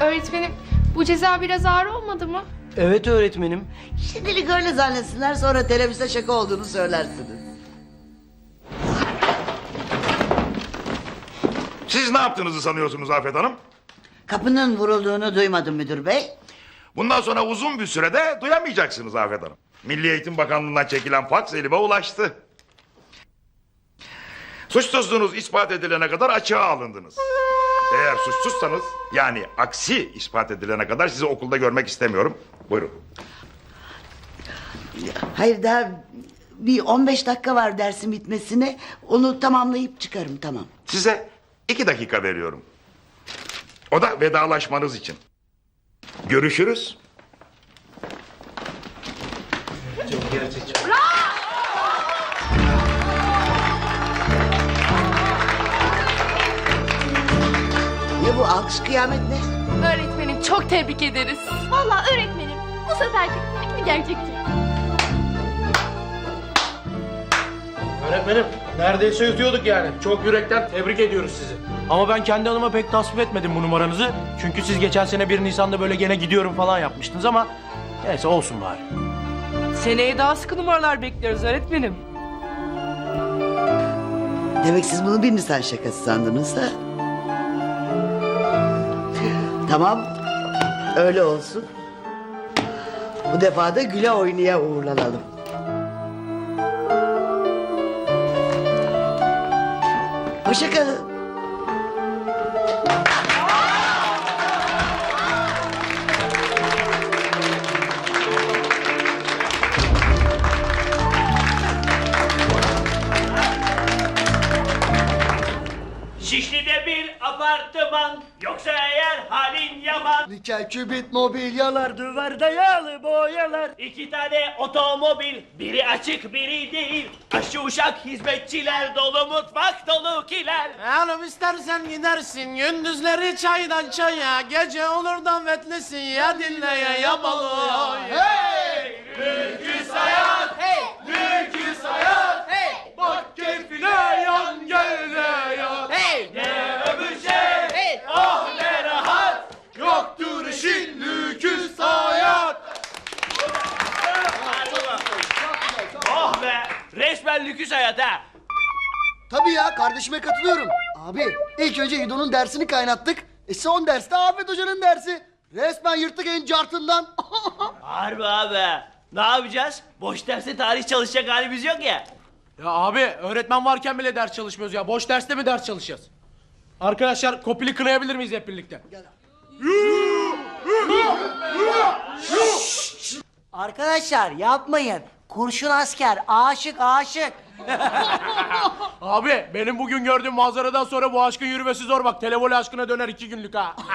Öğretmenim bu ceza biraz ağır olmadı mı? Evet öğretmenim. Şimdilik öyle zannetsinler sonra teneffüste şaka olduğunu söylersiniz. Siz ne yaptığınızı sanıyorsunuz Afet Hanım? Kapının vurulduğunu duymadım müdür bey. Bundan sonra uzun bir sürede duyamayacaksınız Afet Hanım. Milli Eğitim Bakanlığı'ndan çekilen faks elime ulaştı. Suçsuzluğunuz ispat edilene kadar açığa alındınız. Eğer suçsuzsanız yani aksi ispat edilene kadar sizi okulda görmek istemiyorum. Buyurun. Hayır daha bir 15 dakika var dersin bitmesine. Onu tamamlayıp çıkarım tamam. Size iki dakika veriyorum. O da vedalaşmanız için. Görüşürüz. Ne bu alkış kıyamet ne? Öğretmenim çok tebrik ederiz. Vallahi öğretmenim bu seferki pek mi gerçekçi? Öğretmenim neredeyse yutuyorduk yani. Çok yürekten tebrik ediyoruz sizi. Ama ben kendi adıma pek tasvip etmedim bu numaranızı. Çünkü siz geçen sene 1 Nisan'da böyle gene gidiyorum falan yapmıştınız ama... Neyse olsun bari. Seneye daha sıkı numaralar bekliyoruz öğretmenim. Demek siz bunu bir Nisan şakası sandınız ha? Tamam. Öyle olsun. Bu defa da güle oynaya uğurlanalım. Hoşça yaman Nikel kübit mobilyalar, duvar dayalı boyalar. İki tane otomobil Biri açık biri değil Aşı uşak hizmetçiler Dolu mutfak dolu kiler Hanım istersen gidersin gündüzleri çaydan çaya Gece olur davetlisin ya dinle ya yabalı Hey! Lüküs hayat! Hey! Lüküs hayat! Hey! Bak keyfine yan gel de yan Hey! Ne öbür şey Hey! Oh ne rahat İşin lüküs hayat Oh be Resmen lüküs hayat ha Tabii ya kardeşime katılıyorum. Abi ilk önce İdo'nun dersini kaynattık. E son derste Afet Hoca'nın dersi. Resmen yırttık en cartından. Harbi abi Ne yapacağız? Boş derste tarih çalışacak halimiz yok ya Ya abi öğretmen varken bile ders çalışmıyoruz ya. Boş derste mi ders çalışacağız? Arkadaşlar kopili kınayabilir miyiz hep birlikte? Arkadaşlar yapmayın. Kurşun asker aşık aşık. Abi benim bugün gördüğüm manzaradan sonra bu aşkın yürümesi zor bak. Televole aşkına döner iki günlük ha.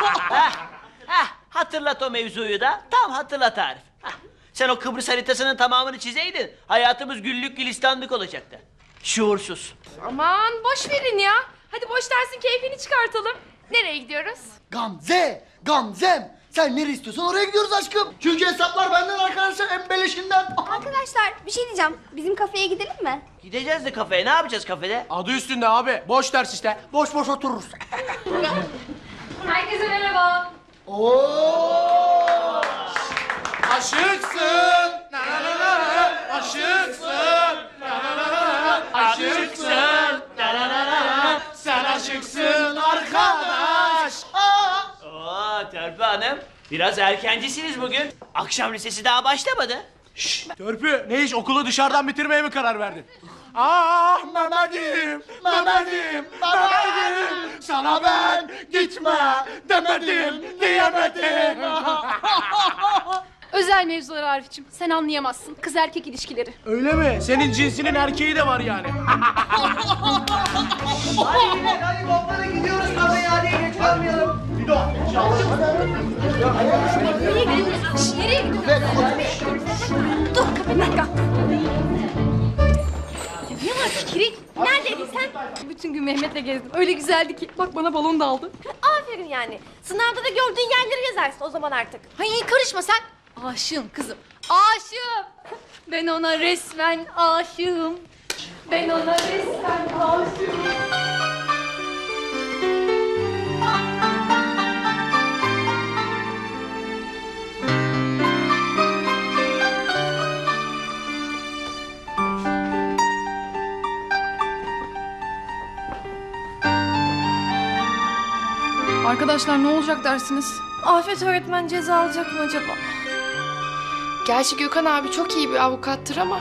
Heh, hatırlat o mevzuyu da. Tam hatırlat Arif. Heh, sen o Kıbrıs haritasının tamamını çizeydin. Hayatımız güllük gülistanlık olacaktı. Şuursuz. Aman boş verin ya. Hadi boş dersin keyfini çıkartalım. Nereye gidiyoruz? Gamze, Gamzem. Sen nereye istiyorsan oraya gidiyoruz aşkım. Çünkü hesaplar benden arkadaşlar en beleşinden. Arkadaşlar bir şey diyeceğim. Bizim kafeye gidelim mi? Gideceğiz de kafeye. Ne yapacağız kafede? Adı üstünde abi. Boş ders işte. Boş boş otururuz. Herkese merhaba. Aşıksın. Na na na na. Aşıksın. Na na na na. Aşıksın. Na na na na. Sen aşıksın arkadaş. Törpü Hanım. Biraz erkencisiniz bugün. Akşam lisesi daha başlamadı. Törpü ne iş okulu dışarıdan bitirmeye mi karar verdin? Ah Mehmet'im, Mehmet'im, Mehmet'im Sana ben gitme demedim, diyemedim Özel mevzular Arif'ciğim. Sen anlayamazsın. Kız erkek ilişkileri. Öyle mi? Senin cinsinin erkeği de var yani Hadi banklara gidiyoruz kafeye hadi geç kalmayalım. Nereye gidiyoruz? Şş, Nereye gidiyoruz? Dur kapı bir dakika. Ya ne var Fikri? Neredeydin sen? Bütün gün Mehmet'le gezdim. Öyle güzeldi ki. Bak bana balon da aldı. Aferin yani. Sınavda da gördüğün yerleri gezersin o zaman artık. Hay karışma sen. Aşığım kızım. Aşığım. Ben ona resmen aşığım. Ben ona resmen aşığım. Arkadaşlar ne olacak dersiniz? Afet öğretmen ceza alacak mı acaba? Gerçi Gökhan abi çok iyi bir avukattır ama...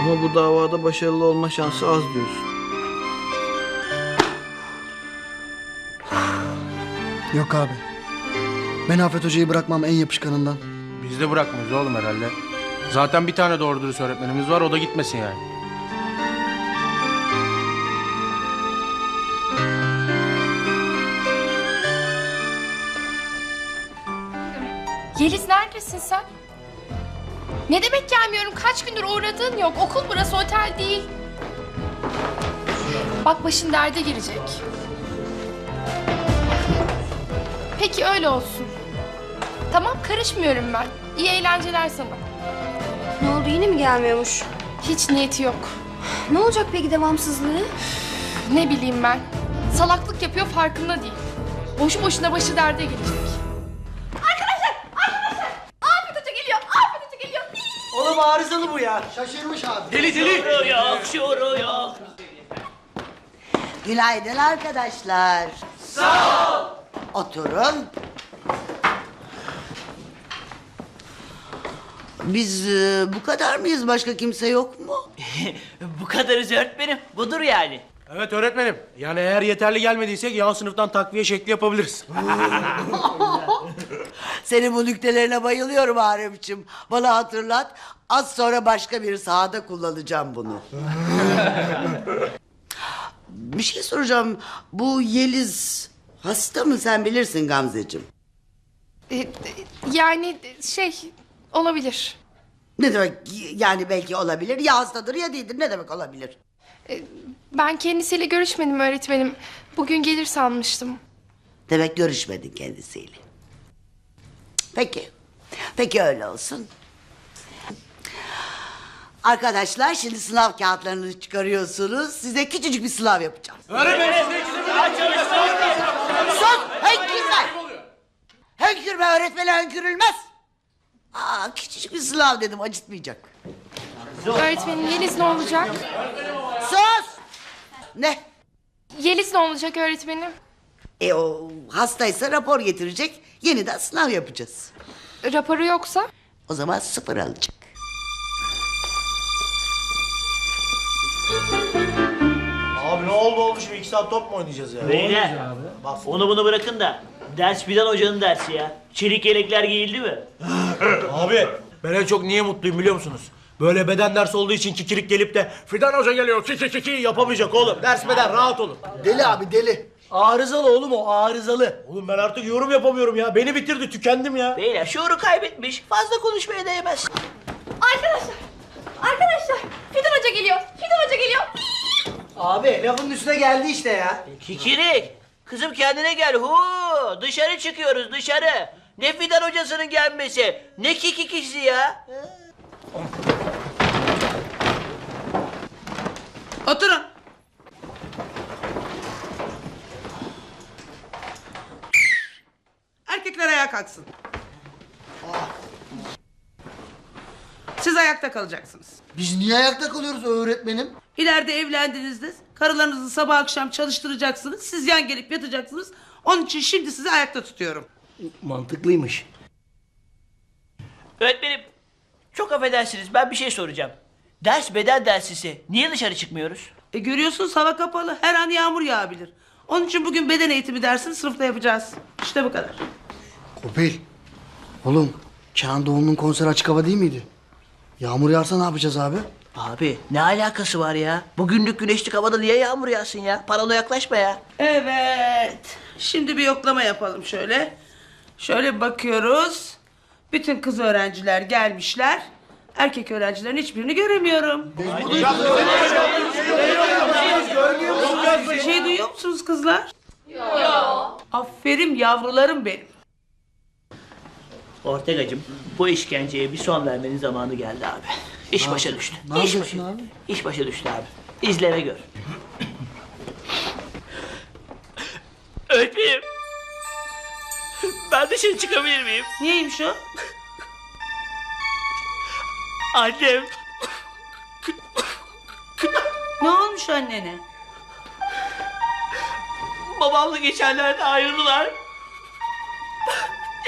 Ama bu davada başarılı olma şansı az diyorsun. Yok abi. Ben Afet Hoca'yı bırakmam en yapışkanından. Biz de bırakmıyoruz oğlum herhalde. Zaten bir tane doğru dürüst öğretmenimiz var o da gitmesin yani. Yeliz neredesin sen? Ne demek gelmiyorum? Kaç gündür uğradığın yok. Okul burası otel değil. Bak başın derde girecek. Peki öyle olsun. Tamam karışmıyorum ben. İyi eğlenceler sana. Ne oldu yine mi gelmiyormuş? Hiç niyeti yok. Ne olacak peki devamsızlığı? Ne bileyim ben. Salaklık yapıyor farkında değil. Boşu boşuna başı derde girecek. Oğlum arızalı bu ya. Şaşırmış abi. Deli deli. Şuru yok, şuru yok. Günaydın arkadaşlar. Sağ ol. Oturun. Biz e, bu kadar mıyız? Başka kimse yok mu? Bu kadarız öğretmenim. Budur yani. Evet öğretmenim. Yani eğer yeterli gelmediysek yan sınıftan takviye şekli yapabiliriz. Senin bu nüktelerine bayılıyorum Haremciğim. Bana hatırlat. Az sonra başka bir sahada kullanacağım bunu. bir şey soracağım. Bu Yeliz hasta mı sen bilirsin Gamzeciğim. Ee, yani şey olabilir. Ne demek yani belki olabilir. Ya hastadır ya değildir. Ne demek olabilir? Ben kendisiyle görüşmedim öğretmenim. Bugün gelir sanmıştım. Demek görüşmedin kendisiyle. Peki. Peki öyle olsun. Arkadaşlar şimdi sınav kağıtlarını çıkarıyorsunuz. Size küçücük bir sınav yapacağım. Sus! Hönkürme! Hönkürme öğretmene hönkürülmez. Aa, küçücük bir sınav dedim acıtmayacak. Öğretmenim Yeliz ne olacak? Sus! Ne? Yeliz ne olacak öğretmenim? E o hastaysa rapor getirecek. Yeniden sınav yapacağız. Raporu yoksa? O zaman sıfır alacak. Abi ne oldu olmuş şimdi iki saat top mu oynayacağız ya? Beyler, onu bunu bırakın da ders Fidan Hoca'nın dersi ya. Çelik yelekler giyildi mi? Abi ben en çok niye mutluyum biliyor musunuz? Böyle beden dersi olduğu için kikirik gelip de Fidan Hoca geliyor kiki kiki yapamayacak oğlum. Ders beden rahat olun. Deli abi deli. Arızalı oğlum o arızalı. Oğlum ben artık yorum yapamıyorum ya. Beni bitirdi tükendim ya. Beyler şuuru kaybetmiş. Fazla konuşmaya değmez. Arkadaşlar. Arkadaşlar. Fidan Hoca geliyor. Fidan Hoca geliyor. Abi lafın üstüne geldi işte ya. Kikirik, kızım kendine gel. Hu, dışarı çıkıyoruz dışarı. Ne Fidan Hocası'nın gelmesi, ne kikikisi ya. Oturun. Erkekler ayağa kalksın. Siz ayakta kalacaksınız. Biz niye ayakta kalıyoruz öğretmenim? İleride evlendiğinizde karılarınızı sabah akşam çalıştıracaksınız. Siz yan gelip yatacaksınız. Onun için şimdi sizi ayakta tutuyorum. Mantıklıymış. Öğretmenim, çok affedersiniz ben bir şey soracağım. Ders beden dersisi. Niye dışarı çıkmıyoruz? E görüyorsunuz hava kapalı. Her an yağmur yağabilir. Onun için bugün beden eğitimi dersini sınıfta yapacağız. İşte bu kadar. Kopil. Oğlum Kenan Doğulu'nun konseri açık hava değil miydi? Yağmur yağarsa ne yapacağız abi? Abi ne alakası var ya? Bugünlük güneşlik havada niye yağmur yağsın ya? Parano yaklaşma ya. Evet. Şimdi bir yoklama yapalım şöyle. Şöyle bir bakıyoruz. Bütün kız öğrenciler gelmişler. Erkek öğrencilerin hiçbirini göremiyorum. Bir şey duyuyor musunuz kızlar? Yok. Aferin yavrularım benim. Ortegacım bu işkenceye bir son vermenin zamanı geldi abi. İş başa düştü. Ne İş yapıyorsun başa- abi? İş başa düştü abi. İzle ve gör. Öğretmenim. Ben dışarı çıkabilir miyim? Niyeymiş o? Annem. Ne olmuş annene? Babamla geçenlerde ayrıldılar.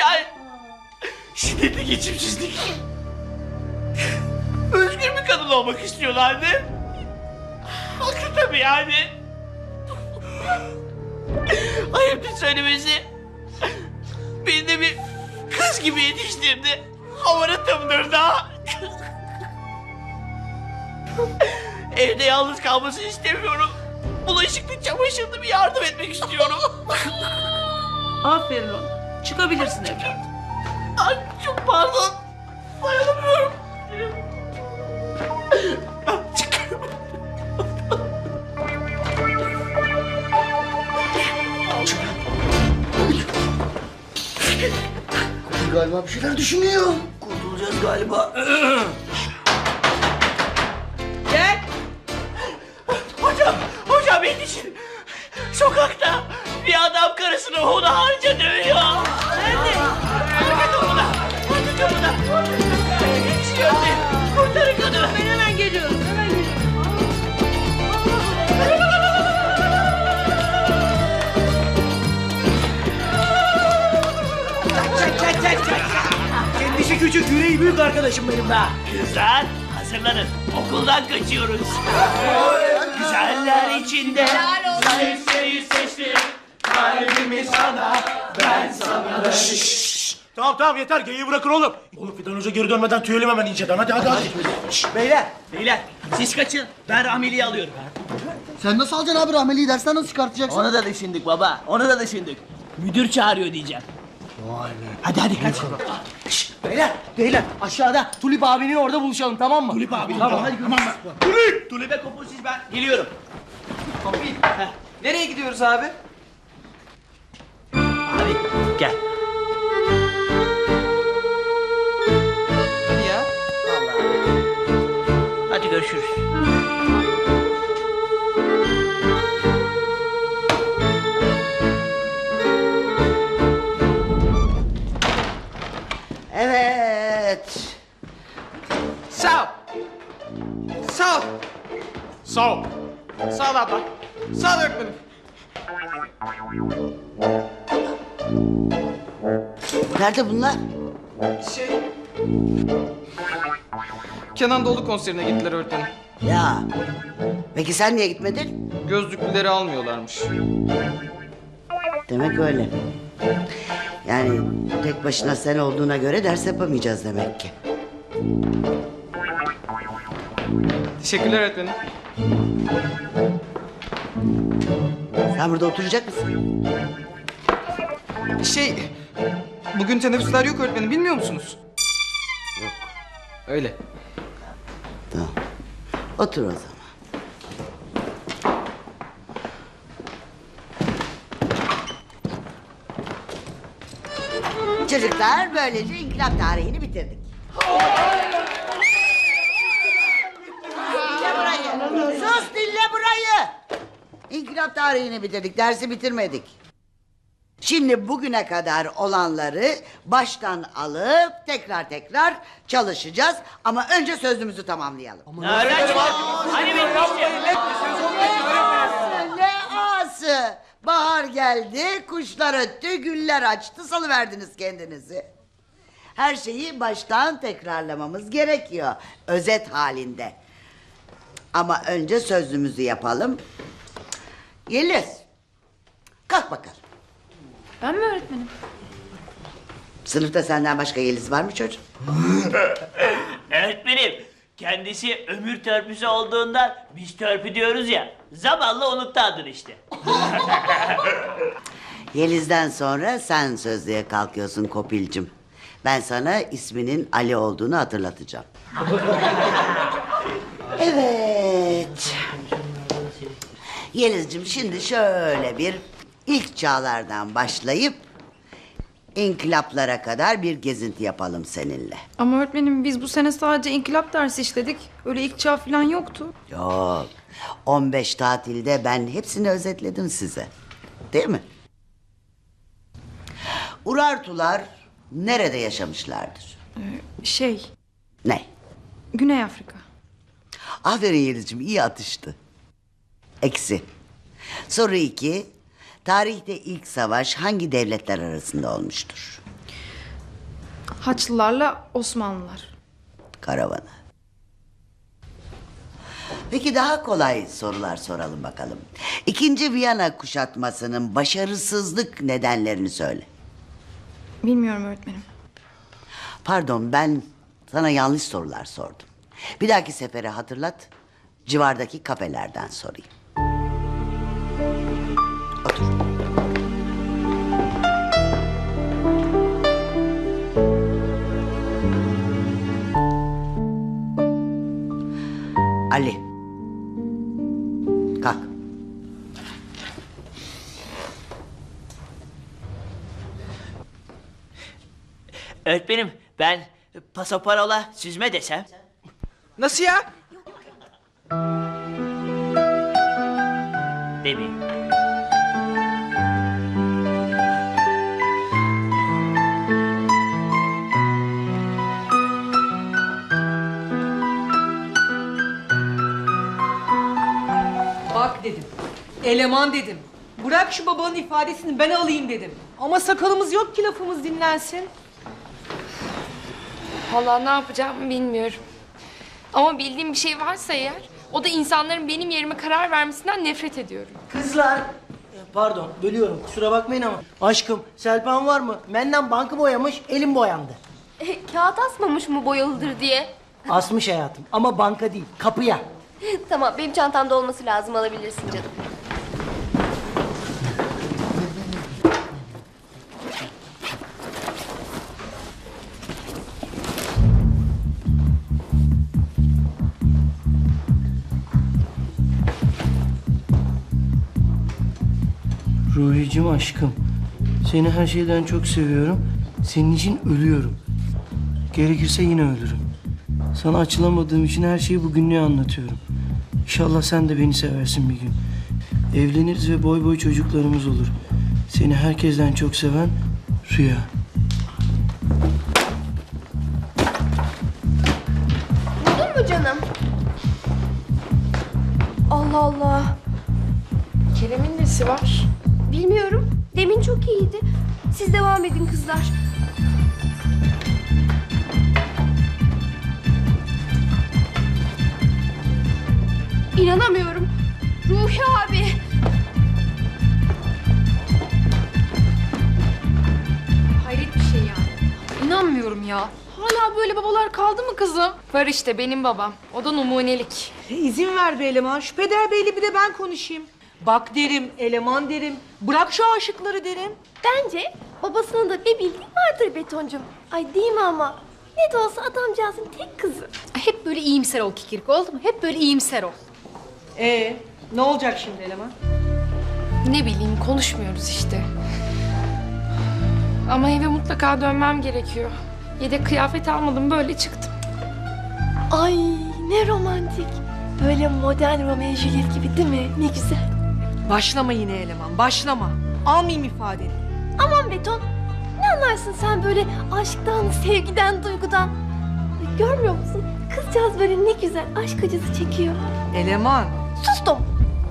Yani şiddetli geçimsizlik. Özgür bir kadın olmak istiyorlardı. Haklı tabii yani. Ayıptır söylemesi. Beni de bir kız gibi yetiştirdi. Havaratımdır da. Evde yalnız kalmasını istemiyorum. Bulaşıklı çamaşırlı bir yardım etmek istiyorum. Aferin ona. Çıkabilirsin evladım. Galiba bir şeyler düşünüyor. Kurtulacağız galiba. küçük yüreği büyük arkadaşım benim be. Kızlar hazırlanın. Okuldan kaçıyoruz. Güzeller içinde. Sayısıyı seçtim. Kalbimi sana. Ben sana. Tamam tamam yeter geyiği bırakın oğlum. Oğlum Fidan Hoca geri dönmeden tüyelim hemen inceden hadi hadi hadi. Beyler. Beyler siz kaçın. Ben Ramil'i alıyorum. Sen nasıl alacaksın abi rahmeliyi dersten nasıl çıkartacaksın? Onu da düşündük baba. Onu da düşündük. Müdür çağırıyor diyeceğim. Hadi hadi kaç. Beyler. Beyler aşağıda Tulip abinin orada buluşalım tamam mı? Tulip abi. Tamam hadi tamam. Tulip! Tulip'e kopun siz ben geliyorum. Nereye gidiyoruz abi? Abi gel. Hadi ya. Hadi görüşürüz. Sağ ol. Sağ ol abla. Sağ ol öğretmenim. Nerede bunlar? Şey... Kenan Doğulu konserine gittiler öğretmenim. Ya. Peki sen niye gitmedin? Gözlüklüleri almıyorlarmış. Demek öyle. Yani tek başına sen olduğuna göre ders yapamayacağız demek ki. Teşekkürler öğretmenim. Sen burada oturacak mısın? Şey... Bugün teneffüsler yok öğretmenim bilmiyor musunuz? Yok. Öyle. Tamam. Otur o zaman. Çocuklar böylece inkılap tarihini bitirdik. Burayı. İnkılap tarihini bitirdik. Dersi bitirmedik. Şimdi bugüne kadar olanları baştan alıp tekrar tekrar çalışacağız. Ama önce sözümüzü tamamlayalım. Çıktı? Hani bitmişti? Ne ağası? Bahar geldi, kuşlar öttü, güller açtı, salıverdiniz kendinizi. Her şeyi baştan tekrarlamamız gerekiyor. Özet halinde. Ama önce sözlüğümüzü yapalım. Yeliz. Kalk bakalım. Ben mi öğretmenim? Sınıfta senden başka Yeliz var mı çocuğum? Öğretmenim kendisi ömür törpüsü olduğundan biz törpü diyoruz ya. Zamanla unuttu adını işte. Yeliz'den sonra sen sözlüğe kalkıyorsun Kopil'cim. Ben sana isminin Ali olduğunu hatırlatacağım. evet. Yeliz'cim şimdi şöyle bir ilk çağlardan başlayıp inkılaplara kadar bir gezinti yapalım seninle. Ama öğretmenim biz bu sene sadece inkılap dersi işledik. Öyle ilk çağ falan yoktu. Yok. 15 tatilde ben hepsini özetledim size. Değil mi? Urartular nerede yaşamışlardır? Şey, Ne? Güney Afrika. Aferin Yeliz'ciğim iyi atıştı. Eksi. Soru iki. Tarihte ilk savaş hangi devletler arasında olmuştur? Haçlılarla Osmanlılar. Karavanı. Peki daha kolay sorular soralım bakalım. İkinci Viyana kuşatmasının başarısızlık nedenlerini söyle. Bilmiyorum öğretmenim. Pardon ben sana yanlış sorular sordum. Bir dahaki sefere hatırlat. Civardaki kafelerden sorayım. Ali. Kalk. Öğretmenim ben pasaparola süzme desem. Nasıl ya? Demeyeyim. Eleman dedim. Bırak şu babanın ifadesini ben alayım dedim. Ama sakalımız yok ki lafımız dinlensin. Vallahi ne yapacağımı bilmiyorum. Ama bildiğim bir şey varsa eğer, o da insanların benim yerime karar vermesinden nefret ediyorum. Kızlar. Pardon bölüyorum kusura bakmayın ama. Aşkım Selpan var mı? Benden bankı boyamış elim boyandı. E, kağıt asmamış mı boyalıdır diye. Asmış hayatım ama banka değil kapıya. tamam benim çantamda olması lazım alabilirsin canım. Ruhicim aşkım. Seni her şeyden çok seviyorum. Senin için ölüyorum. Gerekirse yine ölürüm. Sana açılamadığım için her şeyi bugünlüğe anlatıyorum. İnşallah sen de beni seversin bir gün. Evleniriz ve boy boy çocuklarımız olur. Seni herkesten çok seven Rüya. Buldun mu canım? Allah Allah. Kerem'in nesi var? Siz devam edin kızlar. İnanamıyorum. Ruhi abi. Hayret bir şey yani. İnanmıyorum ya. Hala böyle babalar kaldı mı kızım? Var işte benim babam. O da numunelik. E, izin ver be eleman. Şu peder beyle bir de ben konuşayım. Bak derim, eleman derim. Bırak şu aşıkları derim. Bence babasının da bir bildiği vardır betoncum. Ay değil mi ama? Ne de olsa adamcağızın tek kızı. Hep böyle iyimser ol Kikirik oldu mu? Hep böyle iyimser ol. Ee, ne olacak şimdi eleman? Ne bileyim konuşmuyoruz işte. Ama eve mutlaka dönmem gerekiyor. Yedek kıyafet almadım böyle çıktım. Ay ne romantik. Böyle modern Romeo Juliet gibi değil mi? Ne güzel. Başlama yine eleman, başlama. Almayayım ifadeni. Aman beton. Ne anlarsın sen böyle aşktan, sevgiden, duygudan? Ay, Görmüyor musun? Kızcağız böyle ne güzel aşk acısı çekiyor. Eleman, Sustum.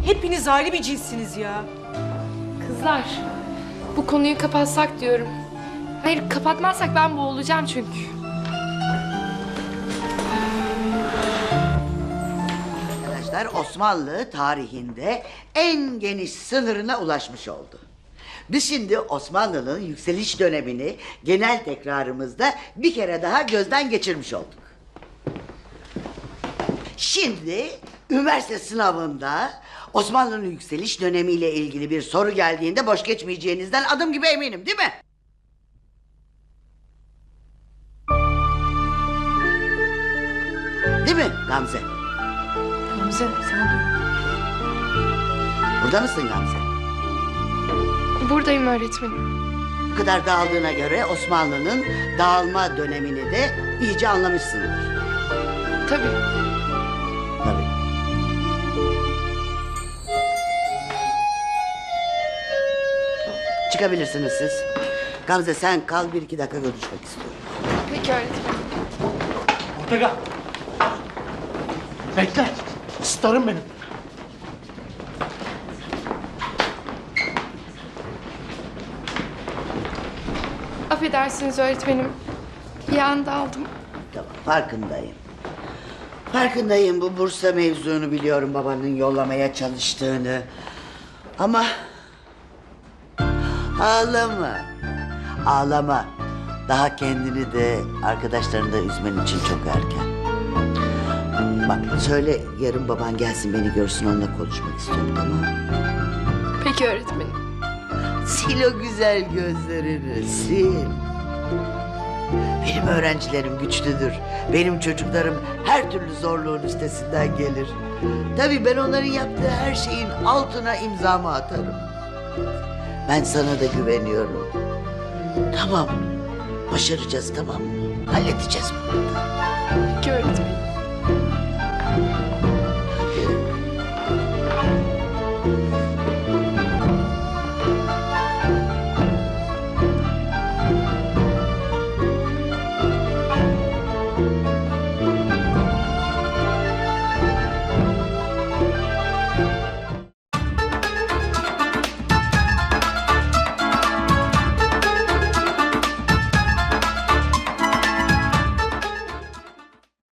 hepiniz ayrı bir cinssiniz ya. Kızlar bu konuyu kapatsak diyorum. Hayır kapatmazsak ben boğulacağım çünkü. Arkadaşlar Osmanlı tarihinde en geniş sınırına ulaşmış oldu. Biz şimdi Osmanlı'nın yükseliş dönemini genel tekrarımızda bir kere daha gözden geçirmiş olduk. Şimdi üniversite sınavında Osmanlı'nın yükseliş dönemiyle ilgili bir soru geldiğinde boş geçmeyeceğinizden adım gibi eminim değil mi? Değil mi Gamze? Gamze sana diyorum. Burada mısın Gamze? Buradayım öğretmenim. Bu kadar dağıldığına göre Osmanlı'nın dağılma dönemini de iyice anlamışsındır. Tabii. Tabii. Çıkabilirsiniz siz. Gamze sen kal bir iki dakika görüşmek istiyorum. Peki öğretmenim. Ortega. Bekle. Starım benim. Affedersiniz öğretmenim. Bir anda aldım. Tamam farkındayım. Farkındayım bu Bursa mevzunu biliyorum babanın yollamaya çalıştığını. Ama ağlama. Ağlama. Daha kendini de arkadaşlarını da üzmen için çok erken. Bak söyle yarın baban gelsin beni görsün onunla konuşmak istiyorum tamam mı? Peki öğretmenim. Sil o güzel gözlerini sil. Benim öğrencilerim güçlüdür. Benim çocuklarım her türlü zorluğun üstesinden gelir. Tabii ben onların yaptığı her şeyin altına imzamı atarım. Ben sana da güveniyorum. Tamam. Başaracağız tamam mı? Halledeceğiz bunu. Peki.